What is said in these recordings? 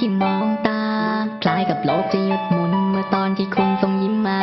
ที่มองตา คล้ายกับโลกจะหยุดหมุนเมื่อตอนที่คุณส่งยิ้มมา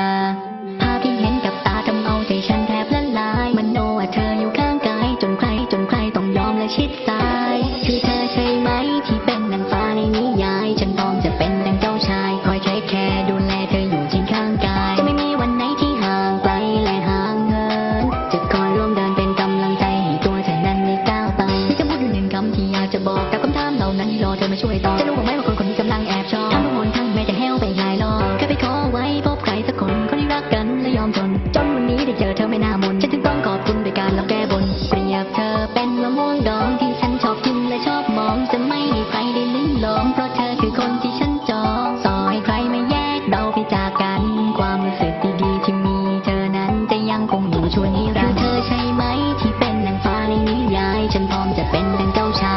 นั้นมาช่วยตอจะรู้บ้างไหมว่าคนคนนี้กำลังแอบชอบทำทุกหนทั้งแม้จะแห้วไปหลายรอบแค่ไปขอไว้พบใครสักคนคนที่รักกันและยอมทนจนวันนี้ได้เจอเธอไม่น่ามนฉันจึงต้องขอบคุณด้วยการลองแก้บนเปรียบเธอเป็นมะม่วงดองที่ฉันชอบกินและชอบมองจะไม่ให้ใครได้ลิ้มลองเพราะเธอคือคนที่ฉันจองต่อให้ใครไม่แยกเราไปจากกัน ความรู้สึกดีๆที่มีเธอนั้นจะยังคงอยู่ชวนนิรันดร์คือเธอใช่ไหมที่เป็นนางฟ้าในนิยายฉันพร้อมจะเป็นดังเจ้าชาย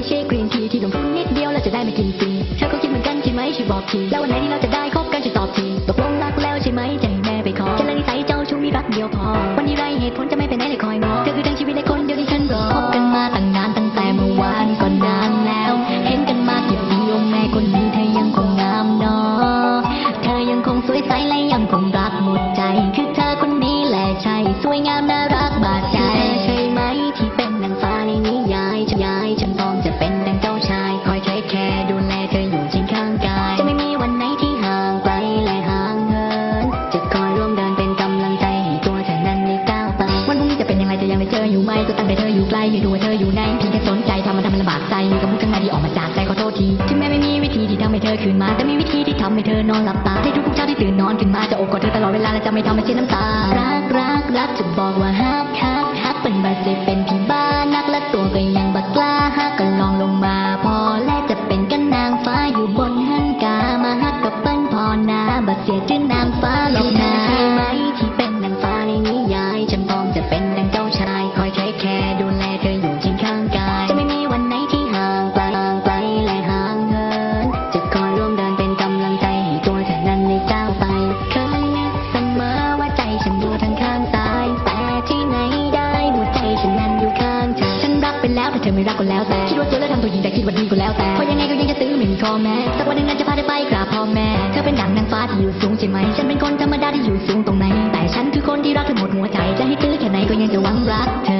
ไม่ใช่กรีนทีที่ลงทุนนิดเดียวแล้วจะได้ไม่กินฟรีเธอก็คิดเหมือนกันใช่ไหมช่วยบอกทีแล้ววันไหนที่เราจะได้คบกันช่วยตอบทีตกลงรักแล้วใช่ไหมจะให้แม่ไปขอฉันละนิสัยเจ้าชู้มีรักเดียวพอ วันนี้ไรเหตุผลจะไม่ไปไหนเลยคอยงอเธอคือทั้งชีวิตและคนเดียวที่ฉันรอคบกันมาตั้งนานตั้งแต่เมื่อวานก็นนานแล้ว เห็นกันมากี่ปีโอแม่คนนี้เธอยังคงงามนาะเธอยังคงสวยใสและยังคงรักหมดใจ คือเธอคนนี้แหละใช่สวยงามน่า อยู่ใกล้อยู่ดูว่าเธออยู่ในพี่แค่สนใจทำมันทำมันลำบากใจมีคำพูดข้างในที่ออกมาจากใจขอโทษทีถึงแม้ไม่มีวิธีที่ทำให้เธอคืนมา แต่มีวิธีที่ทำให้เธอนอนหลับตาในทุกๆเช้าที่ตื่นนอนขึ้นมาจะโอบกอดเธอตลอดเวลาและจะไม่ทำให้เช็ดน้ำตา รักรักรักจะบอกว่าฮักฮักฮักเป็นบาดเจ็บเป็นันแล้วแต่เธอไม่รักก็แล้วแต่คิดว่าสวยแล้วทำตัวหญิงแต่คิดว่าดีก็แล้วแต่เพราะยังไงก็ยังจะตื้อไม่มีข้อแม้สักวันหนึ่งนั้นจะพาเธอไปกราบพ่อแม่เธอเป็นดั่งนางฟ้าที่อยู่สูงใช่ไหมฉันเป็นคนธรรมดาที่อยู่สูงตรงไหนแต่ฉันคือคนที่รักเธอหมดหัวใจจะให้ตื้อแค่ไหนก็ยังจะหวังรักเธอ